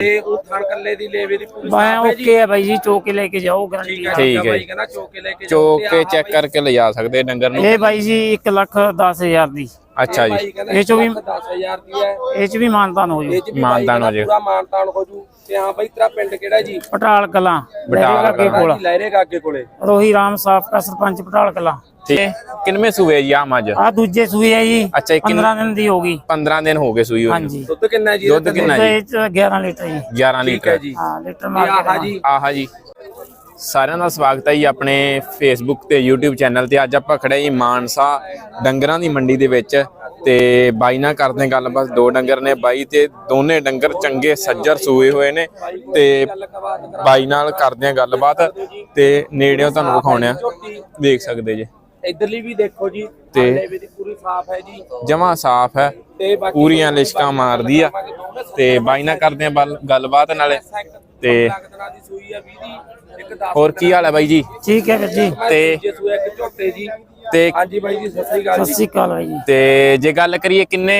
ਤੇ ਉਹ ਥਣ ਕੱਲੇ ਦੀ ਲੇਵੇ ਦੀ ਪੂਰੀ ਮੈਂ ਸਾਫ਼ ਹੈ ਜੀ। ਓਕੇ ਹੈ ਬਾਈ ਜੀ ਚੋ ਕੇ ਲੈ ਕੇ ਜਾਓ ਗਰੰਟੀ ਠੀਕ ਹੈ ਹੈ ਠੀਕ ਹੈ ਬਾਈ ਜੀ। ਕਹਿੰਦਾ ਚੋ ਕੇ ਲੈ ਕੇ ਚੋ ਤੇ ਕੇ ਆਹ ਚੈੱਕ ਬਾਈ- ਕਰਕੇ ਲਿਜਾ ਸਕਦੇ ਡੰਗਰ ਨੂੰ। ਇਹ ਬਾਈ ਜੀ 1 ਲੱਖ 10000 ਦੀ। ਅੱਛਾ ਜੀ। ਬਾਈ ਕਹਿੰਦਾ ਇਹ ਚੋਂ ਵੀ- 10000 ਦੀ ਹੈ। ਇਹ ਚ ਵੀ ਮਾਨਤਾਨ ਹੋ ਇਹ ਜੂ ਚ ਵੀ ਮਾਨਤਾਨ ਹੋ ਬਾਈ ਜੇ। ਪੂਰਾ ਮਾਨਤਾਨ ਹੋ ਜੂ। ਤੇ ਹਾਂ ਬਾਈ ਤੇਰਾ ਪਿੰਡ ਕਿਹੜਾ ਜੀ? ਪਟਾਲ ਕਲਾਂ। ਪਟਾਲ ਅੱਗੇ ਕਲਾਂ। ਕੋਲ। ਜੀ ਲਹਿਰੇ ਗਾਗੇ ਕੋਲੇ। ਰੋਹੀ ਰਾਮ ਸਾਫ਼ ਦਾ ਸਰਪੰਚ ਪਟਾਲ ਕਲਾਂ। ਠੀਕ ਹੈ ਕਿੰਨਵੇਂ ਸੂਏ ਜੀ ਆ ਮੱਝ ਆ ਦੂਜੇ ਸੂਏ ਹੈ ਜੀ ਅੱਛਾ, ਇਹ ਕਿੰਨ- 15 ਦਿਨ ਦੀ ਹੋ ਗਈ। 15 ਦਿਨ ਹੋ ਗਏ ਸੂਈ ਹੋਈ ਨੂੰ। ਹਾਂਜੀ। ਦੁੱਧ ਕਿੰਨਾ ਜੀ? ਦੁੱਧ ਕਿੰਨਾ ਜੀ? ਇਹ ਚ 11 ਲੀਟਰ ਜੀ। 11 ਠੀਕ ਹੈ ਲੀਟਰ ਜੀ। ਹਾਂ ਲੀਟਰ ਮਾਰ ਆਹ ਕੇ ਜੀ। ਆਹਾ ਜੀ। ਸਾਰਿਆਂ ਦਾ ਸਵਾਗਤ ਹੈ ਜੀ ਆਪਣੇ ਫੇਸਬੁੱਕ ਤੇ YouTube ਚੈਨਲ ਤੇ। ਅੱਜ ਆਪਾਂ ਖੜੇ ਜੀ ਮਾਨਸਾ ਡੰਗਰਾਂ ਦੀ ਮੰਡੀ ਦੇ ਵਿੱਚ ਤੇ ਬਾਈ ਨਾਲ ਕਰਦੇ ਹਾਂ ਗੱਲਬਾਤ। ਦੋ ਡੰਗਰ ਨੇ ਬਾਈ ਤੇ ਦੋਨੇ ਡੰਗਰ ਚੰਗੇ ਸੱਜਰ ਸੂਏ ਹੋਏ ਨੇ ਤੇ ਬਾਈ ਨਾਲ ਕਰਦੇ ਹਾਂ ਗੱਲਬਾਤ ਤੇ ਨੇੜਿਓਂ ਤੁਹਾਨੂੰ ਵਿਖਾਉਣੇ ਆ ਦੇਖ ਸਕਦੇ ਜੀ। ਇਧਰਲੀ ਵੀ ਦੇਖੋ ਜੀ ਤੇ- ਦੀ ਪੂਰੀ ਸਾਫ਼ ਹੈ ਜੀ। ਜਮਾ ਸਾਫ਼ ਹੈ। ਤੇ ਬਾਕੀ ਪੂਰੀਆਂ ਲਿਸ਼ਕਾਂ ਮਾਰਦੀ ਆ। ਤੇ ਬਾਈ ਨਾਲ ਕਰਦੇ ਆ ਬਲ- ਗੱਲਬਾਤ ਨਾਲੇ ਤੇ ਲੱਗਦਣਾ ਦੀ ਸੂਈ ਆ 20 ਦੀ ਇੱਕ 10 ਹੋਰ ਕੀ ਹਾਲ ਹੈ ਬਾਈ ਜੀ? ਠੀਕ ਹੈ ਵੀਰ ਜੀ। ਤੇ- ਜੇ ਸੂਆ ਇੱਕ ਝੋਟੇ ਜੀ ਤੇ ਹਾਂਜੀ ਬਾਈ ਜੀ ਸਤਿ ਸ੍ਰੀ ਅਕਾਲ ਸਤਿ ਜੀ ਸ੍ਰੀ ਅਕਾਲ ਬਾਈ ਜੀ। ਤੇ ਜੇ ਗੱਲ ਕਰੀਏ ਕਿੰਨੇ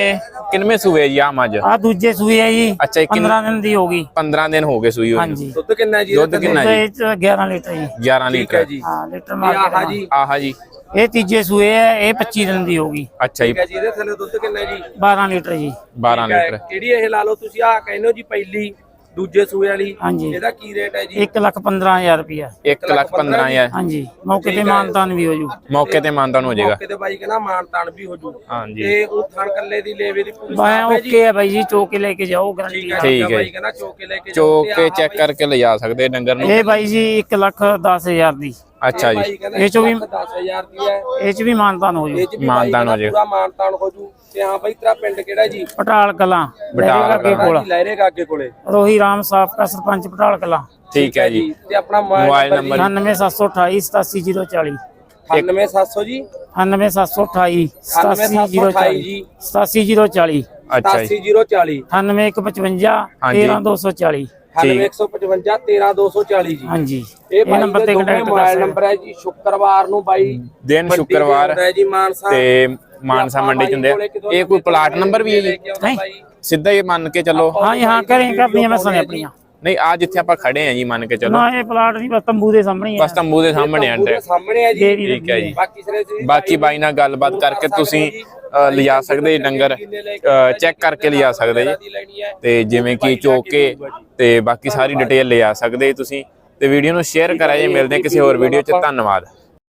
ਕਿੰਨਵੇਂ ਸੂਏ ਜੀ ਆ ਮੱਝ ਆ ਦੂਜੇ ਸੂਏ ਹੈ ਜੀ ਅੱਛਾ, ਇਹ ਕਿੰਨ- 15 ਦਿਨ ਦੀ ਹੋ ਗਈ। 15 ਦਿਨ ਹੋ ਗਏ ਸੂਈ ਹੋਈ। ਹਾਂਜੀ। ਦੁੱਧ ਕਿੰਨਾ ਜੀ ਦੁੱਧ ਕਿੰਨਾ ਜੀ ਇਹ ਚ 11 ਲੀਟਰ ਜੀ। 11 ਠੀਕ ਹੈ ਲੀਟਰ। ਜੀ। ਹਾਂ ਲੀਟਰ ਮਾਰ ਆਹ ਜੀ। ਆਹਾ ਜੀ। ਇਹ ਤੀਜੇ ਸੂਏ ਹੈ ਇਹ 25 ਦਿਨ ਦੀ ਹੋ ਗਈ। ਅੱਛਾ ਜੀ। ਠੀਕ ਹੈ ਜੀ ਇਹਦੇ ਥੱਲੇ ਦੁੱਧ ਕਿੰਨਾ ਜੀ? 12 ਲੀਟਰ ਜੀ। 12 ਠੀਕ ਹੈ, ਲੀਟਰ। ਕਿਹੜੀ ਇਹ ਲਾ ਲਓ ਤੁਸੀਂ ਆਹ ਕਹਿੰਦੇ ਹੋ ਜੀ ਪਹਿਲੀ। ਦੂਜੇ ਸੂਏ ਵਾਲੀ ਹਾਂਜੀ। ਇਹਦਾ ਕੀ ਰੇਟ ਹੈ ਜੀ? 1 ਲੱਖ 15000 ਰੁਪਇਆ। 1 ਲੱਖ 15 ਹਜ਼ਾਰ। ਹਾਂਜੀ ਮੌਕੇ ਤੇ ਮਾਨਤਾਨ ਵੀ ਹੋ ਜੂ। ਮੌਕੇ ਤੇ ਮਾਨਦਾਨ ਹੋ ਜਾਏਗਾ। ਮੌਕੇ ਤੇ ਬਾਈ ਕਹਿੰਦਾ ਮਾਨ ਤਾਨ ਵੀ ਹੋ ਜੂ। ਹਾਂਜੀ। ਤੇ ਉਹ ਥਣ ਕੱਲੇ ਦੀ ਲੇਵੇ ਦੀ ਪੂਰੀ ਮੈਂ ਸਾਫ਼ ਹੈ ਜੀ? ਓਕੇ ਹੈ ਬਾਈ ਜੀ ਚੋ ਕੇ ਲੈ ਕੇ ਜਾਓ ਗਰੰਟੀ ਠੀਕ ਹੈ ਠੀਕ ਹੈ। ਬਾਈ। ਕਹਿੰਦਾ ਚੋਕੇ ਲੈ ਕੇ ਜਾਓ ਤੇ ਕੇ ਆਹ ਚੈੱਕ ਬਾਈ- ਕਰਕੇ ਲਿਜਾ ਸਕਦੇ ਡੰਗਰ ਨੂੰ। ਇਹ ਬਾਈ ਜੀ 1 ਲੱਖ 10000 ਦੀ। ਅੱਛਾ ਜੀ। ਇਹ ਚੋਂ ਵੀ- 10000 ਦੀ ਹੈ। ਇਹ ਚ ਵੀ ਮਾਨਤਾਨ ਹੋ ਜੂ। ਮਾਨਤਾਨ ਹੋ ਜਾਏ। ਪੂਰਾ ਮਾਨਤਾਨ ਹੋ ਜੂ। ਤੇ ਹਾਂ ਬਾਈ ਤੇਰਾ ਪਿੰਡ ਕਿਹੜਾ ਜੀ? ਪਟਾਲ ਕਲਾਂ ਪਟਾਲ ਅੱਗੇ ਕਲਾਂ। ਕੋਲ। ਜੀ ਲਹਿਰੇ ਗਾਗੇ ਕੋਲੇ। ਰੋਹੀ ਰਾਮ ਸਾਫ਼ ਦਾ ਸਰਪੰਚ ਪਟਾਲ ਕਲਾਂ। ਠੀਕ ਹੈ ਜੀ। ਤੇ ਆਪਣਾ ਮੋਬਾਈਲ ਨੰਬਰ 97728 87040 98700 ਜੀ। 97728 87040 ਜੀ। 87040 ਅੱਛਾ ਜੀ। 88040 98155 ਹਾਂਜੀ। 13240 9155 13240 ਜੀ। ਹਾਂਜੀ। ਇਹ ਬਾਈ ਨੰਬਰ ਤੇ ਕੰਟੈਕਟ ਮੋਬਾਈਲ ਨੰਬਰ ਹੈ ਜੀ ਸ਼ੁੱਕਰਵਾਰ ਨੂੰ ਬਾਈ ਦਿਨ ਸ਼ੁੱਕਰਵਾਰ ਆਉਂਦਾ ਹੈ ਜੀ ਮਾਨਸਾ। ਤੇ ਮਾਨਸਾ ਮੰਡੀ ਚ ਹੁੰਦੇ ਇਹ ਕੋਈ ਪਲਾਟ ਨੰਬਰ ਵੀ ਹੈ ਜੀ? ਨਹੀਂ। ਸਿੱਧਾ ਹੀ ਮੰਨ ਕੇ ਚੱਲੋ। ਹਾਂ ਹਾਂ ਕਰੇ ਕਰਦੀਆਂ ਮੈਂ ਸੁਣਿਆ ਆਪਣੀਆਂ। ਨਹੀਂ ਆ ਜਿੱਥੇ ਆਪਾਂ ਖੜੇ ਆ ਜੀ ਮੰਨ ਕੇ ਚੱਲੋ। ਨਾ ਇਹ ਪਲਾਟ ਨਹੀਂ ਬਸ ਤੰਬੂ ਦੇ ਸਾਹਮਣੇ ਹੀ ਬਸ ਆ ਤੰਬੂ ਦੇ ਸਾਹਮਣੇ ਆ ਪੂਰੇ ਸਾਹਮਣੇ ਹੈ ਜੀ। ਠੀਕ ਹੈ ਜੀ। ਬਾਕੀ ਸਿਰੇ ਸੀ ਬਾਕੀ ਬਾਈ ਨਾਲ ਗੱਲਬਾਤ ਕਰਕੇ ਤੁਸੀਂ ਲਿਜਾ ਸਕਦੇ ਜੀ ਡੰਗਰ ਚੈੱਕ ਕਰਕੇ ਲਿਜਾ ਸਕਦੇ ਜੀ। ਤੇ ਜਿਵੇਂ ਕਿ ਚੋਕੇ ਤੇ ਬਾਕੀ ਸਾਰੀ ਡਿਟੇਲ ਲਿਆ ਸਕਦੇ ਤੁਸੀਂ। ਤੇ ਵੀਡੀਓ ਨੂੰ ਸ਼ੇਅਰ ਕਰਾਇਆ ਜੀ ਮਿਲਦੇ ਕਿਸੇ ਹੋਰ ਵੀਡੀਓ 'ਚ। ਧੰਨਵਾਦ।